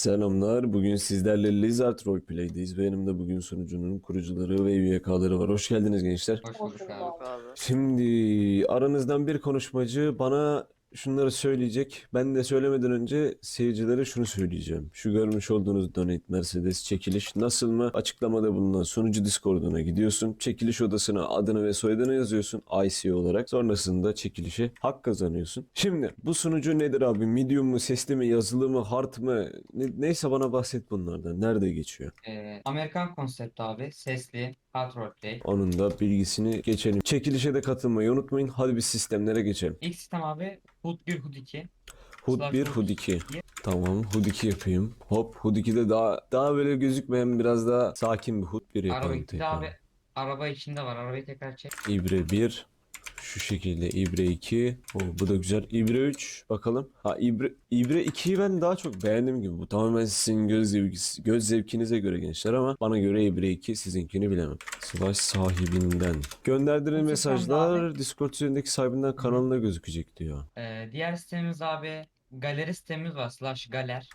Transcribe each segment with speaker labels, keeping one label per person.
Speaker 1: Selamlar. Bugün sizlerle Lizard Roleplay'deyiz ve yanımda bugün sunucunun kurucuları ve üyekaları var. Hoş geldiniz gençler.
Speaker 2: Hoş bulduk abi.
Speaker 1: Şimdi aranızdan bir konuşmacı bana şunları söyleyecek. Ben de söylemeden önce seyircilere şunu söyleyeceğim. Şu görmüş olduğunuz Donate Mercedes çekiliş nasıl mı? Açıklamada bulunan sunucu Discord'una gidiyorsun. Çekiliş odasına adını ve soyadını yazıyorsun IC olarak. Sonrasında çekilişe hak kazanıyorsun. Şimdi bu sunucu nedir abi? Medium mu, sesli mi, yazılı mı, hard mı? Ne- neyse bana bahset bunlardan. Nerede geçiyor?
Speaker 2: Ee, Amerikan konsept abi. Sesli. Hard roleplay.
Speaker 1: Onun da bilgisini geçelim. Çekilişe de katılmayı unutmayın. Hadi biz sistemlere geçelim.
Speaker 2: İlk sistem abi HUD 1 HUD 2.
Speaker 1: HUD
Speaker 2: Slash
Speaker 1: 1,
Speaker 2: HUD
Speaker 1: HUD 2.
Speaker 2: iki.
Speaker 1: Tamam, HUD 2 yapayım. Hop, HUD 2'de daha daha böyle gözükmeyen biraz daha sakin bir HUD 1
Speaker 2: Araba
Speaker 1: yapalım
Speaker 2: 2'de
Speaker 1: tekrar.
Speaker 2: abi. Araba içinde var. Arabayı tekrar çek.
Speaker 1: İbre 1. Şu şekilde İbre 2. Oo, bu da güzel. İbre 3. Bakalım. Ha İbre, İbre 2'yi ben daha çok beğendim gibi. Bu tamamen sizin göz, zevkiniz, göz zevkinize göre gençler ama bana göre İbre 2 sizinkini bilemem. Slash sahibinden. Gönderdiğiniz
Speaker 2: Bu
Speaker 1: mesajlar Discord üzerindeki sahibinden kanalına gözükecek diyor.
Speaker 2: Ee, diğer sistemimiz abi. Galeri sistemimiz var. Slash galer.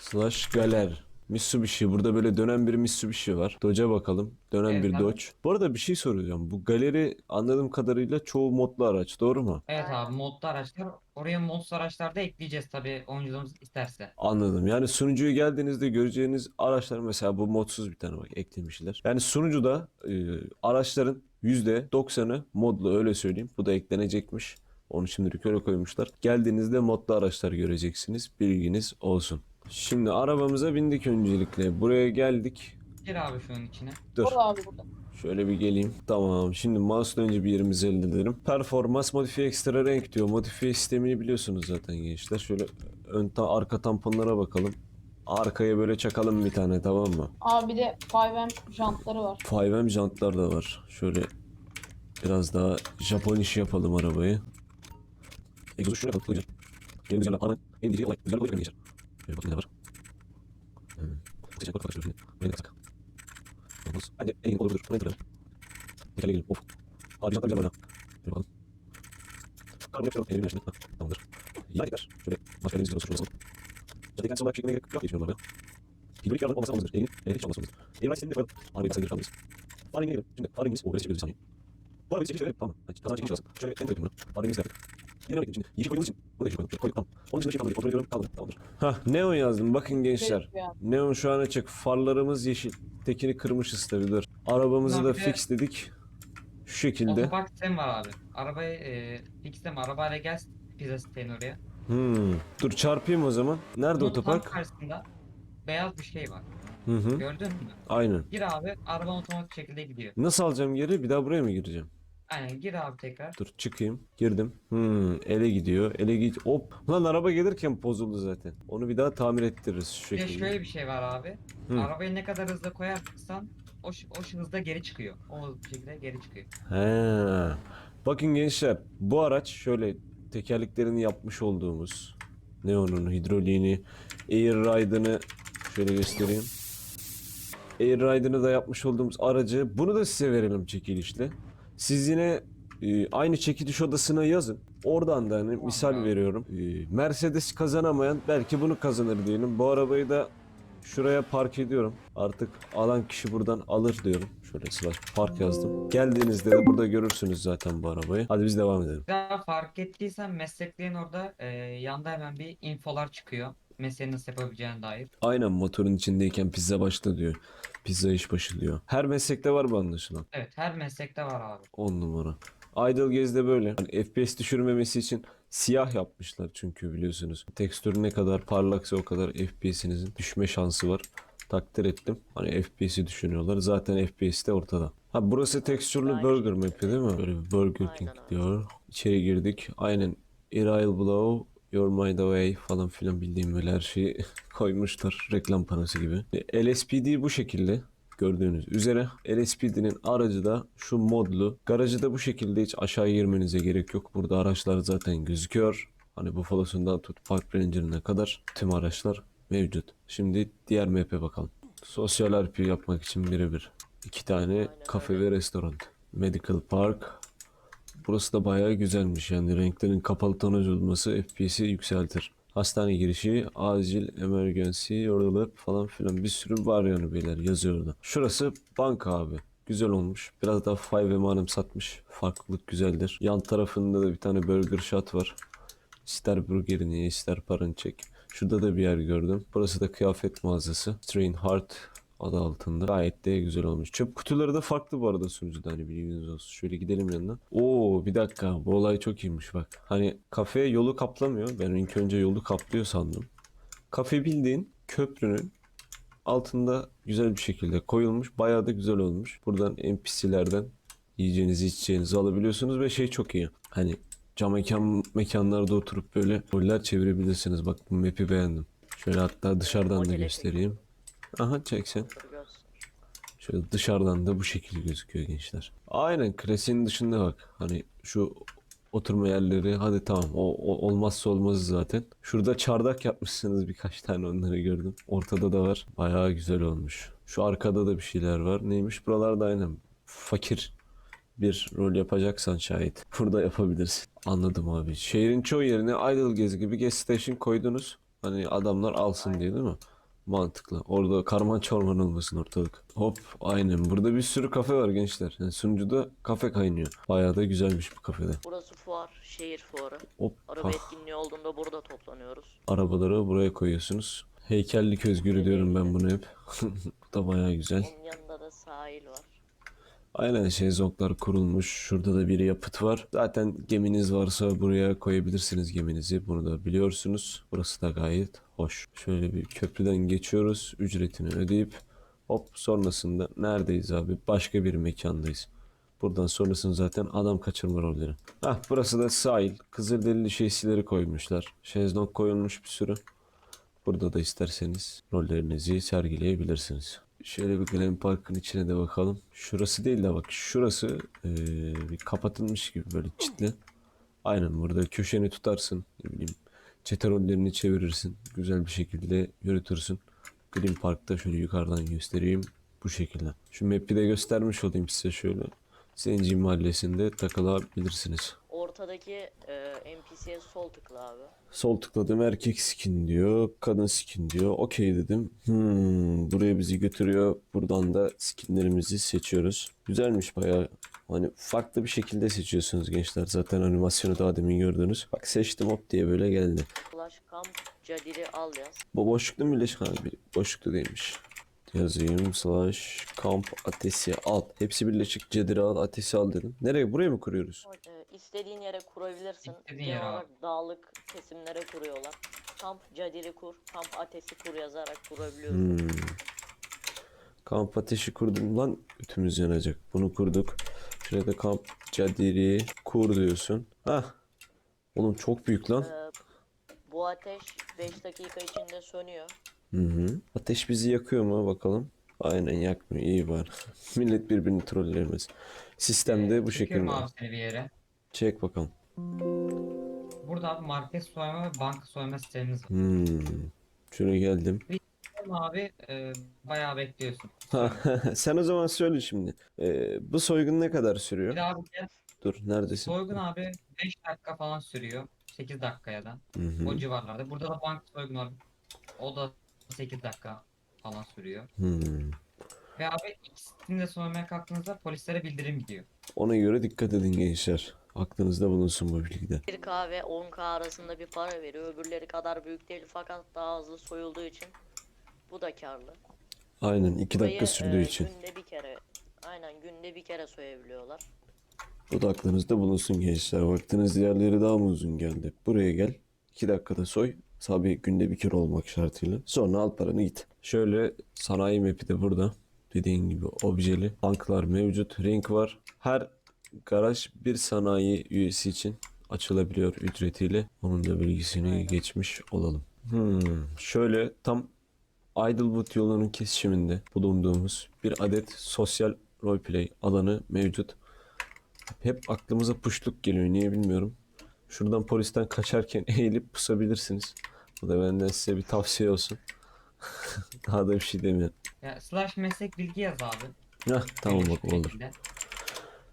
Speaker 1: Slash galer. Mitsubishi. Burada böyle dönen bir Mitsubishi var. Dodge'a bakalım. Dönen
Speaker 2: Evet,
Speaker 1: bir
Speaker 2: abi.
Speaker 1: Dodge. Bu arada bir şey soracağım. Bu galeri anladığım kadarıyla çoğu modlu araç. Doğru mu?
Speaker 2: Evet abi modlu araçlar. Oraya modsuz araçlar da ekleyeceğiz tabii oyuncularımız isterse.
Speaker 1: Anladım. Yani sunucuya geldiğinizde göreceğiniz araçlar mesela bu modsuz bir tane bak eklemişler. Yani sunucuda e, araçların %90'ı modlu öyle söyleyeyim. Bu da eklenecekmiş. Onu şimdilik öyle koymuşlar. Geldiğinizde modlu araçlar göreceksiniz. Bilginiz olsun. Şimdi arabamıza bindik öncelikle. Buraya geldik.
Speaker 2: Gir abi şunun içine.
Speaker 1: Dur.
Speaker 3: Burada abi burada.
Speaker 1: Şöyle bir geleyim. Tamam. Şimdi mouse'la önce bir yerimizi elde edelim. Performans modifiye ekstra renk diyor. Modifiye sistemini biliyorsunuz zaten gençler. Şöyle ön ta arka tamponlara bakalım. Arkaya böyle çakalım bir tane tamam mı?
Speaker 3: Abi bir de 5M jantları var.
Speaker 1: 5M jantlar da var. Şöyle biraz daha Japon işi yapalım arabayı. Egzozu şuraya. Güzel. En güzel ana en diyeceği olay. Güzel olay gençler. Şöyle bakayım ne var. Hmm. Sıcak bakalım şöyle. Beni de kısak. Olmaz. Bence en iyi olur. Buraya tıklayalım. Tekerle gelin. Of. Abi jantlar güzel oyna. Şöyle bakalım. Karbon yapıyorum. Elimin yaşında. Tamamdır. Yay tekrar. Şöyle olsun. Şurada basalım. Zaten olarak çekmeye gerek yok. Geçmiyorum arabaya. Hidrolik yardım olmasa olmazdır. Elin, elin hiç olmasa olmazdır. Elin var sistemini de koyalım. Arabayı kısa girip alırız. Faring'e girelim. Şimdi faringimiz, o böyle çekiyoruz bir saniye. Bu arabayı çekiş şöyle tamam. Kazan lazım. Şöyle en koydum bunu. Faringimizi de yaptık. Yine bakayım şimdi. Yeşil koyduğumuz için. Bunu da yeşil koydum. Tamam. Onun dışında şey kalmadı. Kontrol ediyorum. Kaldı. Tamamdır. Hah Neon yazdım. Bakın gençler. Neon şu an açık. Farlarımız yeşil. Tekini kırmışız tabii dur. Arabamızı
Speaker 2: Bunlar
Speaker 1: da
Speaker 2: bir de-
Speaker 1: fix dedik. Şu şekilde.
Speaker 2: Otopark sistemi var abi. Arabayı e, fixleme. Arabayla gel pizza siteyin oraya.
Speaker 1: Hmm. Dur çarpayım o zaman. Nerede
Speaker 2: Bunun
Speaker 1: otopark?
Speaker 2: Tam karşısında beyaz bir şey var.
Speaker 1: Hı hı.
Speaker 2: Gördün mü?
Speaker 1: Aynen.
Speaker 2: Gir abi. Araban otomatik şekilde gidiyor.
Speaker 1: Nasıl alacağım geri? Bir daha buraya mı gireceğim?
Speaker 2: Aynen gir abi tekrar.
Speaker 1: Dur çıkayım. Girdim. Hmm, ele gidiyor. Ele git. Hop. Lan araba gelirken bozuldu zaten. Onu bir daha tamir ettiririz şu
Speaker 2: Bir de
Speaker 1: şekilde.
Speaker 2: şöyle bir şey var abi.
Speaker 1: Hı.
Speaker 2: Arabayı ne kadar hızlı koyarsan o, ş- o hızda geri çıkıyor. O şekilde geri çıkıyor.
Speaker 1: He. Bakın gençler bu araç şöyle tekerleklerini yapmış olduğumuz Neon'un hidroliğini, Air Ride'ını şöyle göstereyim. Air Ride'ını da yapmış olduğumuz aracı bunu da size verelim çekilişle. Siz yine e, aynı çekiliş odasına yazın. Oradan da hani misal veriyorum. E, Mercedes kazanamayan belki bunu kazanır diyelim. Bu arabayı da şuraya park ediyorum. Artık alan kişi buradan alır diyorum. Şöyle slash park yazdım. Geldiğinizde de burada görürsünüz zaten bu arabayı. Hadi biz devam edelim.
Speaker 2: Daha fark ettiysen mesleklerin orada e, yanda hemen bir infolar çıkıyor. Mesleğini nasıl yapabileceğine dair.
Speaker 1: Aynen motorun içindeyken pizza başla diyor. Pizza iş başı diyor. Her meslekte var bu anlaşılan.
Speaker 2: Evet her meslekte var abi.
Speaker 1: 10 numara. Idle Gaze'de böyle. Hani FPS düşürmemesi için siyah yapmışlar çünkü biliyorsunuz. Tekstür ne kadar parlaksa o kadar FPS'inizin düşme şansı var. Takdir ettim. Hani FPS'i düşünüyorlar. Zaten FPS de ortada. Ha burası tekstürlü burger map'i değil mi? Böyle bir Burger King diyor. İçeri girdik. Aynen. Aerial Blow, Your Mind Away falan filan bildiğim böyle her şeyi koymuşlar. Reklam panosu gibi. E, LSPD bu şekilde. Gördüğünüz üzere LSPD'nin aracı da şu modlu. Garajı da bu şekilde hiç aşağı girmenize gerek yok. Burada araçlar zaten gözüküyor. Hani Buffalo'sundan tut Park Ranger'ına kadar tüm araçlar mevcut. Şimdi diğer map'e bakalım. Sosyal RP yapmak için birebir. İki tane kafe ve restoran. Medical Park. Burası da bayağı güzelmiş yani renklerin kapalı tonaj olması FPS'i yükseltir. Hastane girişi, acil, emergency, yoruluk falan filan bir sürü var yani beyler yazıyor orada. Şurası banka abi. Güzel olmuş. Biraz daha 5M hanım satmış. Farklılık güzeldir. Yan tarafında da bir tane burger shot var. İster burgerini ister paranı çek. Şurada da bir yer gördüm. Burası da kıyafet mağazası. Strain Heart adı altında. Gayet de güzel olmuş. Çöp kutuları da farklı bu arada sunucuda hani bilginiz olsun. Şöyle gidelim yanına. Oo bir dakika bu olay çok iyiymiş bak. Hani kafe yolu kaplamıyor. Ben ilk önce yolu kaplıyor sandım. Kafe bildiğin köprünün altında güzel bir şekilde koyulmuş. Bayağı da güzel olmuş. Buradan NPC'lerden yiyeceğinizi içeceğinizi alabiliyorsunuz ve şey çok iyi. Hani cam mekan mekanlarda oturup böyle roller çevirebilirsiniz. Bak bu map'i beğendim. Şöyle hatta dışarıdan da göstereyim. Aha çek sen.
Speaker 4: Dur göster.
Speaker 1: Şöyle dışarıdan da bu şekilde gözüküyor gençler. Aynen klasiğin dışında bak. Hani şu oturma yerleri hadi tamam o, o olmazsa olmazı zaten. Şurada çardak yapmışsınız birkaç tane onları gördüm. Ortada da var. Bayağı güzel olmuş. Şu arkada da bir şeyler var. Neymiş? Buralarda aynen fakir bir rol yapacaksan şayet burada yapabilirsin. Anladım abi. Şehrin çoğu yerine Idle Gezi gibi gas station koydunuz. Hani adamlar alsın diye değil mi? Mantıklı. Orada karman çorman olmasın ortalık. Hop aynen. Burada bir sürü kafe var gençler. Yani sunucuda kafe kaynıyor. Bayağı da güzelmiş bu kafede.
Speaker 4: Burası fuar, şehir fuarı.
Speaker 1: Hop.
Speaker 4: Araba
Speaker 1: ah,
Speaker 4: etkinliği olduğunda burada toplanıyoruz.
Speaker 1: arabaları buraya koyuyorsunuz. Heykellik özgürü diyorum ben bunu hep. bu da bayağı güzel.
Speaker 4: Onun yanında da sahil var.
Speaker 1: Aynen şezlonglar kurulmuş. Şurada da bir yapıt var. Zaten geminiz varsa buraya koyabilirsiniz geminizi. Bunu da biliyorsunuz. Burası da gayet hoş. Şöyle bir köprüden geçiyoruz. Ücretini ödeyip hop sonrasında neredeyiz abi? Başka bir mekandayız. Buradan sonrasını zaten adam kaçırma rolleri. Hah burası da sahil. Kızılderili şeysileri koymuşlar. Şezlong koyulmuş bir sürü. Burada da isterseniz rollerinizi sergileyebilirsiniz. Şöyle bir Glen Park'ın içine de bakalım. Şurası değil de bak şurası eee, bir kapatılmış gibi böyle çitli. Aynen burada köşeni tutarsın. Ne bileyim çete rollerini çevirirsin. Güzel bir şekilde yürütürsün. Green Park'ta şöyle yukarıdan göstereyim. Bu şekilde. Şu map'i de göstermiş olayım size şöyle. Zenci mahallesinde takılabilirsiniz.
Speaker 4: Ortadaki e, NPC'ye sol tıkla abi.
Speaker 1: Sol tıkladım erkek skin diyor. Kadın skin diyor. Okey dedim. Hmm, buraya bizi götürüyor. Buradan da skinlerimizi seçiyoruz. Güzelmiş bayağı. Hani farklı bir şekilde seçiyorsunuz gençler. Zaten animasyonu daha demin gördünüz. Bak seçtim hop diye böyle geldi.
Speaker 4: Flash Camp Cadiri al yaz.
Speaker 1: Bu boşlukta mı birleşik? Ha, bir boşlukta değilmiş. Yazayım slash kamp ateşi al. Hepsi birleşik cedire al ateşi al dedim. Nereye? Buraya mı kuruyoruz?
Speaker 4: E, istediğin yere kurabilirsin.
Speaker 2: İstediğin yere
Speaker 4: dağlık kesimlere kuruyorlar. Kamp Cadiri kur, kamp ateşi kur yazarak kurabiliyorsun.
Speaker 1: Hmm. Kamp ateşi kurdum lan ütümüz yanacak. Bunu kurduk. Şuraya da kamp cadiri kur diyorsun. Hah. Oğlum çok büyük lan.
Speaker 4: E, bu ateş 5 dakika içinde sönüyor.
Speaker 1: Hı hı. Ateş bizi yakıyor mu bakalım. Aynen yakmıyor. İyi var. Millet birbirini trollemez. Sistemde bu
Speaker 2: Çekiyorum
Speaker 1: şekilde.
Speaker 2: abi seni bir yere.
Speaker 1: Çek bakalım.
Speaker 2: Burada abi market soyma ve banka soyma sistemimiz var.
Speaker 1: Hmm. Şuraya geldim.
Speaker 2: Ama abi e, bayağı bekliyorsun.
Speaker 1: Sen o zaman söyle şimdi. Ee, bu soygun ne kadar
Speaker 2: Bir
Speaker 1: sürüyor?
Speaker 2: de abi gel,
Speaker 1: Dur neredesin?
Speaker 2: soygun abi 5 dakika falan sürüyor. 8 dakikaya da.
Speaker 1: Hı hı.
Speaker 2: O civarlarda. Burada da banka soygun var. O da 8 dakika falan sürüyor.
Speaker 1: Hmm.
Speaker 2: Ve abi ikisini de soymaya kalktığınızda polislere bildirim gidiyor.
Speaker 1: Ona göre dikkat edin gençler. Aklınızda bulunsun bu bilgi de.
Speaker 4: 1K ve 10K arasında bir para veriyor. Öbürleri kadar büyük değil fakat daha hızlı soyulduğu için bu da karlı.
Speaker 1: Aynen 2 dakika sürdüğü
Speaker 4: e,
Speaker 1: için.
Speaker 4: Günde bir kere aynen günde bir kere soyabiliyorlar.
Speaker 1: Bu da aklınızda bulunsun gençler. Vaktiniz diğerleri daha mı uzun geldi? Buraya gel. 2 dakikada soy. Tabii günde bir kere olmak şartıyla. Sonra al paranı git. Şöyle sanayi map'i de burada. Dediğin gibi objeli. Banklar mevcut. Ring var. Her garaj bir sanayi üyesi için açılabiliyor ücretiyle. Onun da bilgisini
Speaker 2: Aynen.
Speaker 1: geçmiş olalım. Hmm, şöyle tam Idlewood yolunun kesişiminde bulunduğumuz bir adet sosyal roleplay alanı mevcut. Hep aklımıza puşluk geliyor niye bilmiyorum. Şuradan polisten kaçarken eğilip pusabilirsiniz. Bu da benden size bir tavsiye olsun. Daha da bir şey demiyorum.
Speaker 2: Ya slash meslek bilgi yaz abi.
Speaker 1: Heh, tamam bak olur.
Speaker 2: şekilde.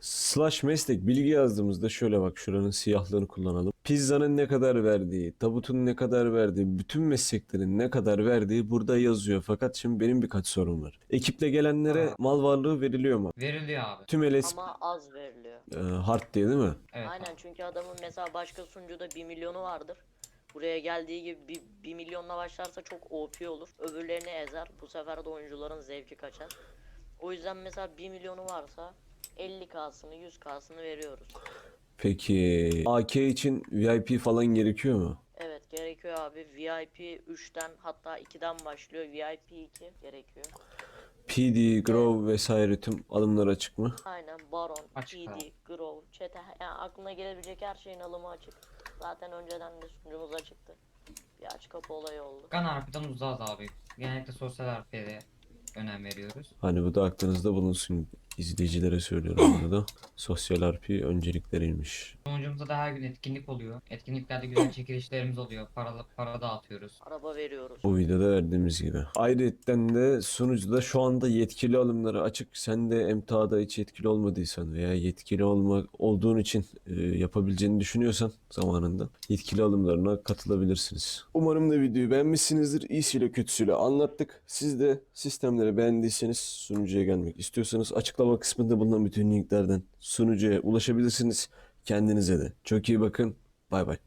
Speaker 1: Slash meslek bilgi yazdığımızda şöyle bak şuranın siyahlığını kullanalım. Pizzanın ne kadar verdiği, tabutun ne kadar verdiği, bütün mesleklerin ne kadar verdiği burada yazıyor. Fakat şimdi benim birkaç sorum var. Ekiple gelenlere
Speaker 2: Aa.
Speaker 1: mal varlığı veriliyor mu?
Speaker 2: Veriliyor abi.
Speaker 1: Tüm LS
Speaker 4: Ama az veriliyor.
Speaker 1: e, hard diye değil mi?
Speaker 2: Evet
Speaker 4: Aynen çünkü adamın mesela başka sunucuda 1 milyonu vardır. Buraya geldiği gibi 1, 1 milyonla başlarsa çok OP olur. Öbürlerini ezer. Bu sefer de oyuncuların zevki kaçar. O yüzden mesela 1 milyonu varsa 50k'sını 100k'sını veriyoruz.
Speaker 1: Peki AK için VIP falan gerekiyor mu?
Speaker 4: Evet gerekiyor abi. VIP 3'ten hatta 2'den başlıyor. VIP 2 gerekiyor.
Speaker 1: PD, Grow vesaire tüm alımlar açık mı?
Speaker 4: Aynen Baron,
Speaker 2: Açık
Speaker 4: PD,
Speaker 2: abi.
Speaker 4: Grove, Çete yani aklına gelebilecek her şeyin alımı açık. Zaten önceden de sunucumuz açıktı. Bir aç kapı olayı oldu.
Speaker 2: Gun RP'den uzağız abi. Genellikle sosyal RP'ye önem veriyoruz.
Speaker 1: Hani bu da aklınızda bulunsun. İzleyicilere söylüyorum bunu da. Sosyal RP öncelikleriymiş.
Speaker 2: Sonucumuzda da her gün etkinlik oluyor. Etkinliklerde güzel çekilişlerimiz oluyor. Para, para dağıtıyoruz.
Speaker 4: Araba veriyoruz.
Speaker 1: Bu videoda verdiğimiz gibi. Ayrıca de sunucuda şu anda yetkili alımları açık. Sen de emtihada hiç yetkili olmadıysan veya yetkili olma, olduğun için e, yapabileceğini düşünüyorsan zamanında yetkili alımlarına katılabilirsiniz. Umarım da videoyu beğenmişsinizdir. İyisiyle kötüsüyle anlattık. Siz de sistemleri beğendiyseniz sunucuya gelmek istiyorsanız açıklama kısmında bulunan bütün linklerden sunucuya ulaşabilirsiniz. Kendinize de çok iyi bakın. Bay bay.